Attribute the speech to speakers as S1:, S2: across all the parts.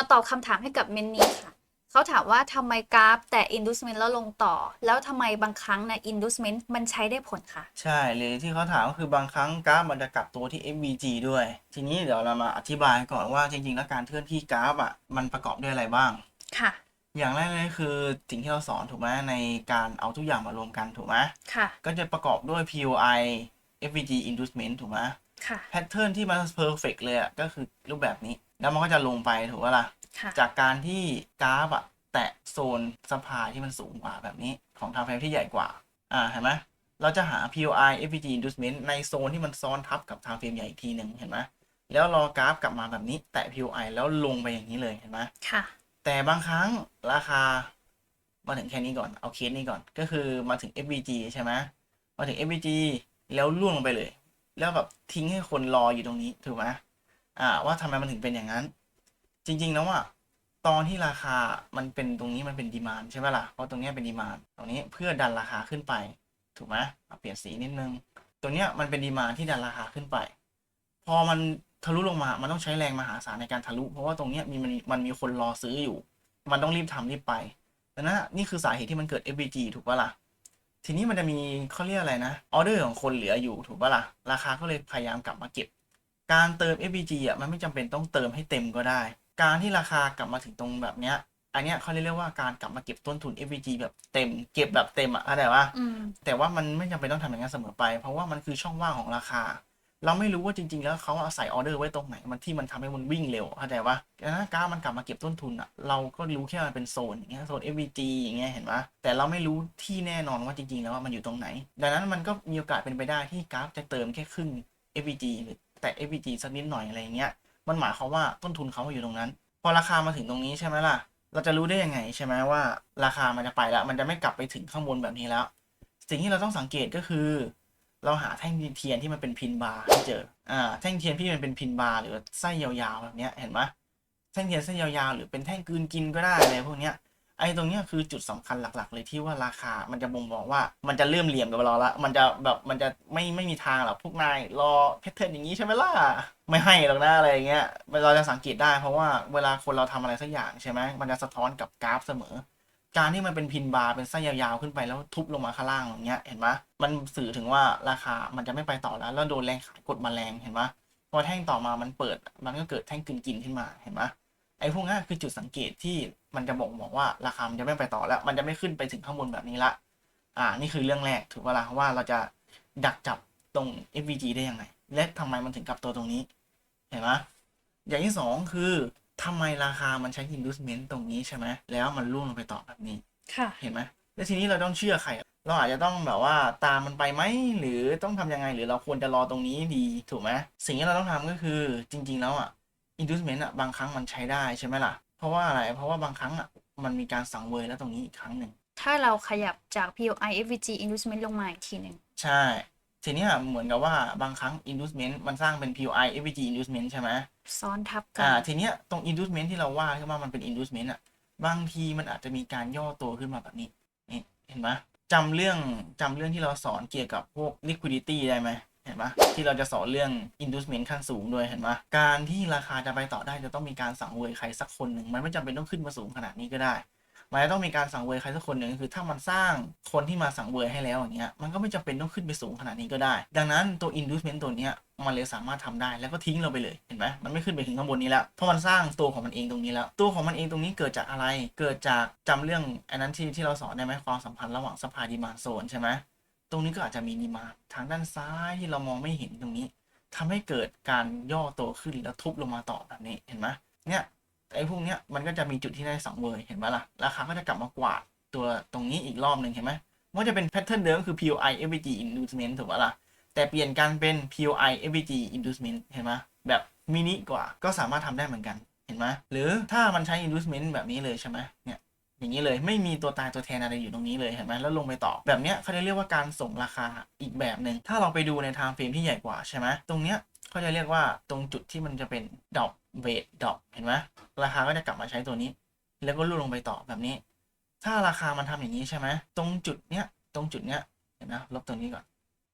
S1: มาตอบคำถามให้กับเมนนี้ค่ะเขาถามว่าทำไมกราฟแต่ inducement แล้วลงต่อ แล้วทำไมบางครั้งนะ inducement มันใช้ได้ผลค่ะ
S2: ใช่หรือที่เขาถามก็คือบางครั้งกราฟมันจะกลับตัวที่ FVG ด้วย ทีนี้เดี๋ยวเรามาอธิบายก่อนว่าจริงๆ แล้วการเคลื่อนที่กราฟอะมันประกอบด้วยอะไรบ้าง
S1: ค่ะ
S2: อย่างแรกเลยคือสิ่งที่เราสอนถูกไหมในการเอาทุกอย่างมารวมกันถูกไหม
S1: ค่ะ
S2: ก็จะประกอบด้วย POI FVG inducement ถูกไหม
S1: ค่ะ
S2: แพทเทิร์นที่มัน perfect เลยอะก็คือรูปแบบนี้ แล้วมันก็จะลงไปถูกปะล่ะ
S1: ค่ะ
S2: จากการที่กราฟอะแตะโซนสปายที่มันสูงกว่าแบบนี้ของทางเฟรมที่ใหญ่กว่า อ่าเห็นไหมเราจะหา POI FVG inducement ในโซนที่มันซ้อนทับกับทางเฟรมใหญ่อีกทีหนึ่งเห็นไหมแล้วรอกราฟกลับมาแบบนี้ แตะ POI แล้วลงไปอย่างนี้เลยเห็นไหม
S1: ค่ะ
S2: แต่บางครั้งราคามาถึงแค่นี้ก่อนเอาเคสนี้ก่อนก็คือมาถึง FVG ใช่ไหมมาถึง FVG แล้วล่วงลงไปเลย แล้วแบบทิ้งให้คนรออยู่ตรงนี้ถูกไหม อ่า ว่าทำไมมันถึงเป็นอย่างนั้น จริงๆแล้วอะตอนที่ราคามันเป็นตรงนี้มันเป็นดีมานใช่ไหมล่ะ เพราะตรงเนี้ยเป็นดีมานตรงนี้เพื่อดันราคาขึ้นไป ถูกไหมเปลี่ยนสีนิดนึง ตัวเนี้ยมันเป็นดีมานที่ดันราคาขึ้นไป พอมันทะลุลงมา มันต้องใช้แรงมหาศาลในการทะลุ เพราะว่าตรงเนี้ยมีมันมันมีคนรอซื้ออยู่ มันต้องรีบทำรีบไปดังนั้นนี่คือสาเหตุที่มันเกิด FVG ถูกปะล่ะ ทีนี้มันจะมีเขาเรียกอะไรนะ ออเดอร์ของคนเหลืออยู่ถูกปะล่ะ ราคาก็เลยพยายามกลับมาเก็บ การเติม FVG อะมันไม่จำเป็นต้องเติมให้เต็มก็ได้ การที่ราคากลับมาถึงตรงแบบเนี้ย อันเนี้ยเขาเรียกว่าการกลับมาเก็บต้นทุน FVG แบบเต็ม เก็บแบบเต็มอะเข้าใจปะ
S1: อืม
S2: แต่ว่ามันไม่จำเป็นต้องทำอย่างนั้นเสมอไป เพราะว่ามันคือช่องว่างของราคา เราไม่รู้ว่าจริง ๆ แล้วเขาเอาใส่ออเดอร์ไว้ตรงไหน มันที่มันทำให้มันวิ่งเร็วเข้าใจปะแต่ถ้ากราฟมันกลับมาเก็บต้นทุนอะเราก็รู้แค่มันเป็นโซนอย่างเงี้ยโซน FVG อย่างเงี้ยเห็นปะแต่เราไม่รู้ที่แน่นอนว่าจริง ๆ แล้วว่ามันอยู่ตรงไหน ดังนั้นมันก็มีโอกาสเป็นไปได้ที่กราฟจะเติมแค่ครึ่ง FVG หรือ แต่ FVG สักนิดหน่อยอะไรอย่างเงี้ย มันหมายความว่าต้นทุนเขาอยู่ตรงนั้น พอราคามาถึงตรงนี้ใช่ไหมล่ะ เราจะรู้ได้ยังไงใช่ไหมว่าราคามันจะไปแล้ว มันจะไม่กลับไปถึงข้างบนแบบนี้แล้ว สิ่งที่เราต้องสังเกตก็คือ เราหาแท่งเทียนที่มันเป็นพินบาร์ให้เจอ อ่า แท่งเทียนที่มันเป็นพินบาร์หรือไส้ยาวๆแบบเนี้ย เห็นไหมแท่งเทียนเส้นยาวๆหรือเป็นแท่งกืนกินก็ได้อะไรพวกเนี้ย ไอ้ตรงเนี้ยคือจุดสำคัญหลัก ๆ เลยที่ว่าราคา มันจะบ่งบอกว่ามันจะเริ่มเหลี่ยมกับเราละมันจะแบบมันจะไม่ไม่มีทางหรอกพวกนายรอแพทเทิร์นอย่างนี้ใช่ไหมล่ะไม่ให้หรอกนะอะไรเงี้ยเราจะสังเกตได้เพราะว่าเวลาคนเราทำอะไรสักอย่างใช่ไหมมันจะสะท้อนกับกราฟเสมอ การที่มันเป็นพินบาร์เป็นไส้ยาวๆขึ้นไปแล้วทุบลงมาข้างล่างอย่างเงี้ยเห็นปะมันสื่อถึงว่าราคามันจะไม่ไปต่อแล้วแล้วโดนแรงขายกดมาแรงเห็นปะพอแท่งต่อมามันเปิดมันก็เกิดแท่งกินกินขึ้นมาเห็นปะ ไอ้พวกนี้คือจุดสังเกตที่มันจะบอกบอกว่าราคามันจะไม่ไปต่อแล้ว มันจะไม่ขึ้นไปถึงข้างบนแบบนี้ละ อ่า นี่คือเรื่องแรกถูกปะล่ะว่าเราจะดักจับตรง FVG ได้ยังไง และทำไมมันถึงกลับตัวตรงนี้ เห็นไหมอย่างที่สองคือทำไมราคามันใช้ inducement ตรงนี้ใช่ไหมแล้วมันร่วงลงไปต่อแบบนี้
S1: ค่ะ
S2: เห็นไหมแล้วทีนี้เราต้องเชื่อใคร เราอาจจะต้องแบบว่าตามมันไปไหมหรือต้องทำยังไง หรือเราควรจะรอตรงนี้ดีถูกไหมสิ่งที่เราต้องทำก็คือจริง ๆ แล้วอะ inducement อะบางครั้งมันใช้ได้ใช่ไหมล่ะ เพราะว่าอะไร เพราะว่าบางครั้งอะมันมีการสังเวยแล้วตรงนี้อีกครั้งหนึ่ง
S1: ถ้าเราขยับจาก POI FVG inducement ลงมาอีกทีหนึ่ง
S2: ใช่ ทีเนี้ยเหมือนกับว่าบางครั้ง inducement มันสร้างเป็น POI FVG inducement ใช่ไหม
S1: ซ้อนทับกั
S2: อ่า ทีเนี้ยตรง inducement ที่เราว่าขึ้นมามันเป็น inducement อะบางทีมันอาจจะมีการย่อตัวขึ้นมาแบบนี้ นี่ เห็นไหมจำเรื่องจำเรื่องที่เราสอนเกี่ยวกับพวก liquidity ได้ไหม เห็นไหมที่เราจะสอนเรื่อง inducement ขั้นสูงด้วยเห็นไหมการที่ราคาจะไปต่อได้จะต้องมีการสั่งเวยใครสักคนหนึ่งมันไม่จำเป็นต้องขึ้นมาสูงขนาดนี้ก็ได้มันจะต้องมีการสั่งเวยใครสักคนหนึ่งคือถ้ามันสร้างคนที่มาสั่งเวยให้แล้วอย่างเงี้ยมันก็ไม่จำเป็นต้องขึ้นไปสูงขนาดนี้ก็ได้ ดังนั้นตัว inducement ตัวเนี้ยมันเลยสามารถทำได้แล้วก็ทิ้งเราไปเลยเห็นไหมมันไม่ขึ้นไปถึงข้างบนนี้แล้วเพราะมันสร้างตัวของมันเองตรงนี้แล้ว ตัวของมันเองตรงนี้เกิดจากอะไร เกิดจากจำเรื่องอันนั้นที่ที่เราสอนได้ไหมความสัมพันธ์ระหว่างสปายดีมานโซนใช่ไหม ตรงนี้ก็อาจจะมีดีมาทางด้านซ้ายที่เรามองไม่เห็นตรงนี้ทำให้เกิดการย่อตัวขึ้นแล้วทุบลงมาต่อแบบนี้เห็นไหมเนี่ยไอ้พวกเนี้ยมันก็จะมีจุดที่ได้สังเวยเห็นไหมล่ะราคาก็จะกลับมากวาดตัวตรงนี้อีกรอบหนึ่งเห็นไหมว่าจะเป็นแพทเทิร์นเดิมคือ POI FVG inducement ถูกปะล่ะแต่เปลี่ยนการเป็น POI FVG inducement เห็นไหมแบบมินิกว่าก็สามารถทำได้เหมือนกันเห็นไหมหรือถ้ามันใช้ inducement แบบนี้เลยใช่ไหมเนี่ย อย่างนี้เลยไม่มีตัวตายตัวแทนอะไรอยู่ตรงนี้เลยเห็นไหมแล้วลงไปต่อ แบบเนี้ยเขาจะเรียกว่าการส่งราคาอีกแบบหนึ่งถ้าเราไปดูในทม์เฟรมที่ใหญ่กว่าใช่ไหมตรงเนี้ยเขาจะเรียกว่าตรงจุดที่มันจะเป็นดอกเวทดอกเห็นไหมราคาก็จะกลับมาใช้ตัวนี้ แล้วก็ลุ่ลงไปต่อแบบนี้ ถ้าราคามันทำอย่างนี้ใช่ไหมตรงจุดเนี้ยตรงจุดเนี้ยเห็นนะลบตรงนี้ก่อน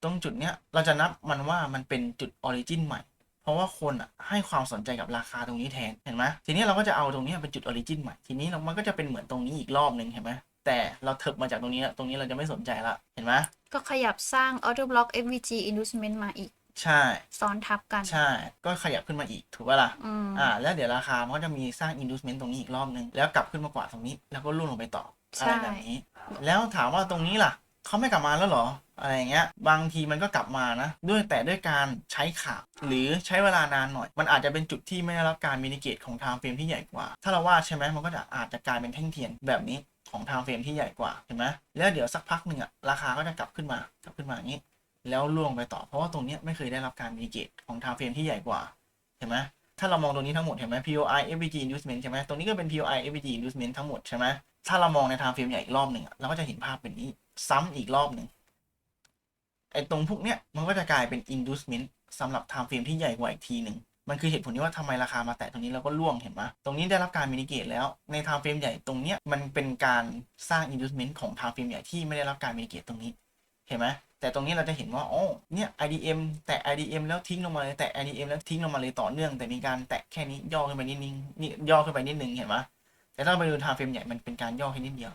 S2: ตรงจุดเนี้ยเราจะนับมันว่ามันเป็นจุดออริจินใหม่ เพราะว่าคนอะให้ความสนใจกับราคาตรงนี้แทนเห็นไหมทีนี้เราก็จะเอาตรงนี้เป็นจุดออริจินใหม่ทีนี้เรามันก็จะเป็นเหมือนตรงนี้อีกรอบหนึ่งเห็นไหมแต่เราเถิบมาจากตรงนี้แล้วตรงนี้เราจะไม่สนใจละเห็นไหม
S1: ก็ขยับสร้าง order block FVG inducement มาอีก
S2: ใช่
S1: ซ้อนทับกัน
S2: ใช่ ก็ขยับขึ้นมาอีกถูกป่ะล่ะ
S1: อืม
S2: อ่า แล้วเดี๋ยวราคามันก็จะมีสร้าง inducement ตรงนี้อีกรอบนึง แล้วกลับขึ้นมากว่าตรงนี้ แล้วก็ล่วงลงไปต่อ
S1: ใช่
S2: อะไรแบบนี้ แล้วถามว่าตรงนี้ล่ะ เขาไม่กลับมาแล้วเหรอ อะไรอย่างเงี้ย บางทีมันก็กลับมานะ ด้วยแต่ด้วยการใช้ข่าวหรือใช้เวลานานหน่อย มันอาจจะเป็นจุดที่ไม่ได้รับการมินิเกตของทางเฟรมที่ใหญ่กว่า ถ้าเราวาดใช่ไหมมันก็จะอาจจะกลายเป็นแท่งเทียนแบบนี้ของทางเฟรมที่ใหญ่กว่าเห็นไหมแล้วเดี๋ยวสักพักหนึ่งอะราคาก็จะกลับขึ้นมากลับขึ้นมาอย่างนี้ แล้วล่วงไปต่อเพราะว่าตรงนี้ไม่เคยได้รับการมินิเกตของทางเฟรมที่ใหญ่กว่าเห็นไหมถ้าเรามองตรงนี้ทั้งหมดเห็นไหม POI FVG inducement ใช่ไหมตรงนี้ก็เป็น POI FVG inducement ทั้งหมดใช่ไหมถ้าเรามองในทางเฟรมใหญ่อีกรอบหนึ่งเราก็จะเห็นภาพเป็นนี้ ซ้ำอีกรอบหนึ่งไอ้ตรงพวกเนี้ยมันก็จะกลายเป็น inducement สำหรับทางเฟรมที่ใหญ่กว่าอีกทีหนึ่งมันคือเหตุผลที่ว่าทำไมราคามาแตะตรงนี้แล้วก็ล่วงเห็นไหมตรงนี้ได้รับการมินิเกตแล้วในทางเฟรมใหญ่ตรงเนี้ยมันเป็นการสร้าง inducement ของทางเฟรมใหญ่ที่ไม่ได้รับการมินิเกตตรงนี้เห็นไหมแต่ตรงนี้เราจะเห็นว่าอ๋อเนี่ย IDM แตะ IDM แล้วทิ้งลงมาเลยแตะ IDM แล้วทิ้งลงมาเลยต่อเนื่อง แต่มีการแตะแค่นี้ย่อขึ้นไปนิดนึงนี่ย่อขึ้นไปนิดนึงเห็นไหมแต่ถ้าไปดูทางเฟรมใหญ่มันเป็นการย่อแค่นิดเดียว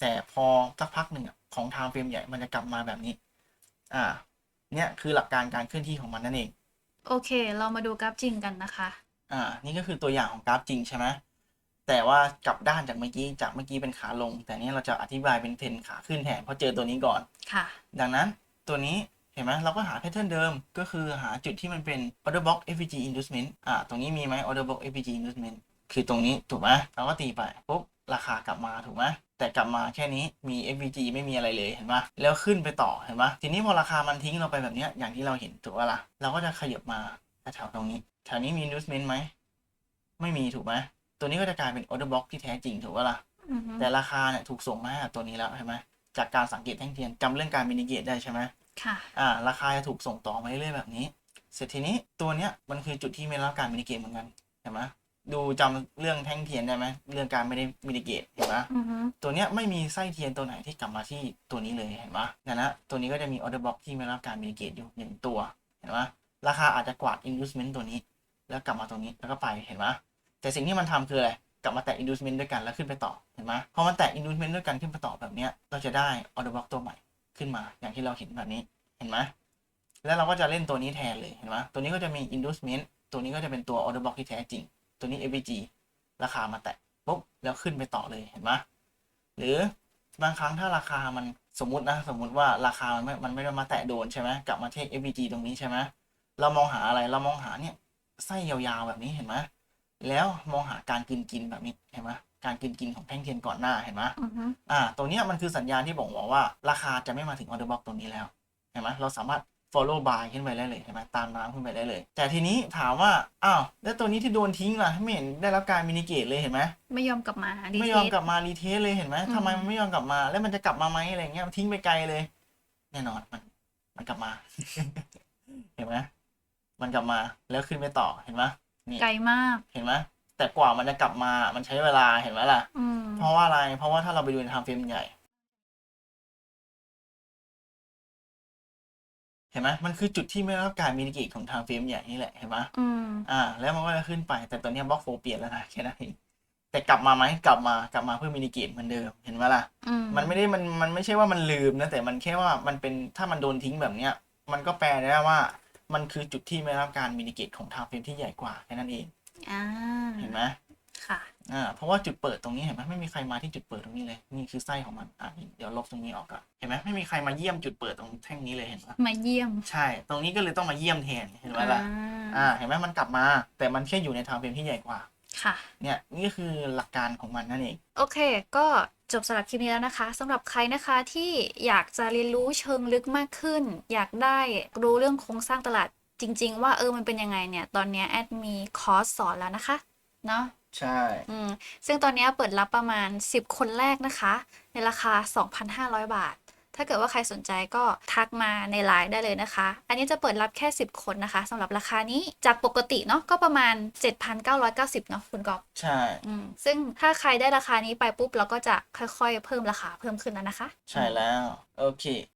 S2: แต่พอสักพักหนึ่งอะ ของทางเฟรมใหญ่มันจะกลับมาแบบนี้ อ่า เนี่ยคือหลักการการเคลื่อนที่ของมันนั่นเอง
S1: โอเค เรามาดูกราฟจริงกันนะคะ
S2: อ่า นี่ก็คือตัวอย่างของกราฟจริงใช่ไหมแต่ว่ากลับด้านจากเมื่อกี้ จากเมื่อกี้เป็นขาลง แต่เนี้เราจะอธิบายเป็นเทรนขาขึ้นแทนเพราะเจอตัวนี้ก่อน
S1: ค่ะ
S2: ดังนั้นตัวนี้เห็นไหมเราก็หาแพทเทิร์นเดิม ก็คือหาจุดที่มันเป็น order block FVG inducement อ่า ตรงนี้มีไหม order block FVG inducement คือตรงนี้ถูกไหมเราก็ตีไปปุ๊บราคากลับมาถูกไหมแต่กลับมาแค่นี้มี FVG ไม่มีอะไรเลยเห็นปะแล้วขึ้นไปต่อเห็นปะทีนี้พอราคามันทิ้งเราไปแบบเนี้ยอย่างที่เราเห็นถูกปะล่ะเราก็จะขยับมาแถวๆตรงนี้แถวนี้มี inducement ไหมไม่มีถูกไหมตัวนี้ก็จะกลายเป็น order block ที่แท้จริงถูกปะล่ะ
S1: อือฮึ
S2: แต่ราคาเนี่ยถูกส่งมาให้กับตัวนี้แล้วใช่ไหมจากการสังเกตแท่งเทียนจำเรื่องการมินิเกตได้ใช่ไหม
S1: ค่ะ
S2: อ่าราคาจะถูกส่งต่อมาเรื่อยๆแบบนี้ เสร็จทีนี้ตัวเนี้ยมันคือจุดที่ไม่ได้รับการมินิเกตเหมือนกันเห็นไหม ดูจำเรื่องแท่งเทียนได้ไหมเรื่องการไม่ได้มินิเกตเห็นไหม
S1: อือฮึ
S2: ตัวเนี้ยไม่มีไส้เทียนตัวไหนที่กลับมาที่ตัวนี้เลยเห็นไหมนั่นนะตัวนี้ก็จะมีออเดอร์บล็อกที่ไม่ได้รับการมินิเกตอยู่หนึ่งตัวเห็นไหมราคาอาจจะกวาด inducement ตัวนี้ แล้วกลับมาตรงนี้แล้วก็ไปเห็นไหมแต่สิ่งที่มันทำคืออะไรกลับมาแตะ inducement ด้วยกันแล้วขึ้นไปต่อเห็นไหมพอมันแตะ inducement ด้วยกันขึ้นไปต่อแบบเนี้ยเราจะได้ order block ตัวใหม่ขึ้นมาอย่างที่เราเห็นแบบนี้เห็นไหมแล้วเราก็จะเล่นตัวนี้แทนเลยเห็นไหมตัวนี้ก็จะมี inducement ตัวนี้ก็จะเป็นตัว order block ที่แท้จริง ตัวนี้ FVG ราคามาแตะปุ๊บแล้วขึ้นไปต่อเลยเห็นไหมหรือบางครั้งถ้าราคามันสมมตินะสมมุติว่าราคามันไม่ มันไม่ได้มาแตะโดนใช่ไหมกลับมาเทค FVG ตรงนี้ใช่ไหมเรามองหาอะไรเรามองหาเนี่ยไส้ยาวๆแบบนี้เห็นไหมแล้วมองหาการกินกินแบบนี้เห็นไหมการกินกินของแท่งเทียนก่อนหน้าเห็นไหม
S1: อือฮึ
S2: อ่าตัวเนี้ยมันคือสัญญาณที่บอกว่าว่า ราคาจะไม่มาถึงออเดอร์บ็อกตรงนี้แล้วเห็นไหมเราสามารถ follow buy ขึ้นไปได้เลยเห็นไหมตามน้ำขึ้นไปได้เลย แต่ทีนี้ถามว่า อ้าว แล้วตัวนี้ที่โดนทิ้งล่ะไม่เห็นได้รับการมินิเกตเลยเห็นไหม
S1: ไม่ยอมกลับมาดี
S2: ไม่
S1: เท
S2: ยอม
S1: ส
S2: กลับมารีเทสเลยเห็นไหม
S1: อืม
S2: ทำไมมันไม่ยอมกลับมา แล้วมันจะกลับมาไหมอะไรเงี้ยมันทิ้งไปไกลเลย แน่นอนมัน มันกลับมา เห็นไหมมันกลับมาแล้วขึ้นไปต่อเห็นไหมนี่
S1: ไกลมาก
S2: เห็นไหมแต่กว่ามันจะกลับมา มันใช้เวลาเห็นไหมล่ะ
S1: อืม
S2: เพราะว่าอะไร เพราะว่าถ้าเราไปดูในไทม์เฟรมใหญ่ เห็นไหมมันคือจุดที่ไม่ได้รับการมินิเกตของไทม์เฟรมใหญ่นี่แหละเห็นไหม
S1: อืม
S2: อ่า แล้วมันก็จะขึ้นไป แต่ตัวเนี้บล็อกโฟเปลี่ยนแล้วนะแค่นั้นเองแต่กลับมาไหมกลับมากลับมาเพื่อมินิเกตเหมือนเดิมเห็นไหมล่ะ
S1: อืม
S2: มันไม่ได้มันมันไม่ใช่ว่ามันลืมนะแต่มันแค่ว่ามันเป็นถ้ามันโดนทิ้งแบบเนี้ย มันก็แปลได้ว่า มันคือจุดที่ไม่ได้รับการมินิเกตของไทม์เฟรมที่ใหญ่กว่าแค่นั้นเอง
S1: อ่า
S2: เห็นไหม
S1: ค่ะ
S2: อ่า เพราะว่าจุดเปิดตรงนี้เห็นไหมไม่มีใครมาที่จุดเปิดตรงนี้เลย นี่คือไส้ของมัน อะเดี๋ยวลบตรงนี้ออกก่อนเห็นไหมไม่มีใครมาเยี่ยมจุดเปิดตรงแท่งนี้เลยเห็นไหม
S1: มาเยี่ยม
S2: ใช่ ตรงนี้ก็เลยต้องมาเยี่ยมแทน เห็นไหมล่ะ
S1: อ่
S2: อ่าาเห็นไหมมันกลับมา แต่มันแค่อยู่ในทางเฟรมที่ใหญ่กว่า
S1: ค่ะ
S2: เนี่ยนี่คือหลักการของมันนั่นเอง
S1: โอเค ก็จบสำหรับคลิปนี้แล้วนะคะสำหรับใครนะคะที่อยากจะเรียนรู้เชิงลึกมากขึ้น อยากได้รู้เรื่องโครงสร้างตลาดจริง ๆ ว่าเออมันเป็นยังไงเนี่ย ตอนเนี้ยแอดมีคอร์สสอนแล้วนะคะ เนาะ
S2: ใช่
S1: อืมซึ่งตอนเนี้ยเปิดรับประมาณ 10 คนแรกนะคะ ในราคา 2,500 บาท ถ้าเกิดว่าใครสนใจก็ทักมาในไลน์ได้เลยนะคะ อันนี้จะเปิดรับแค่ 10 คนนะคะสำหรับราคานี้จากปกติเนาะก็ประมาณ 7,990 เนาะคุณกอบ
S2: ใช่
S1: อืมซึ่งถ้าใครได้ราคานี้ไปปุ๊บเราก็จะค่อยๆ เพิ่มราคาเพิ่มขึ้นแล้วนะคะ
S2: ใช่แล้ว โอเค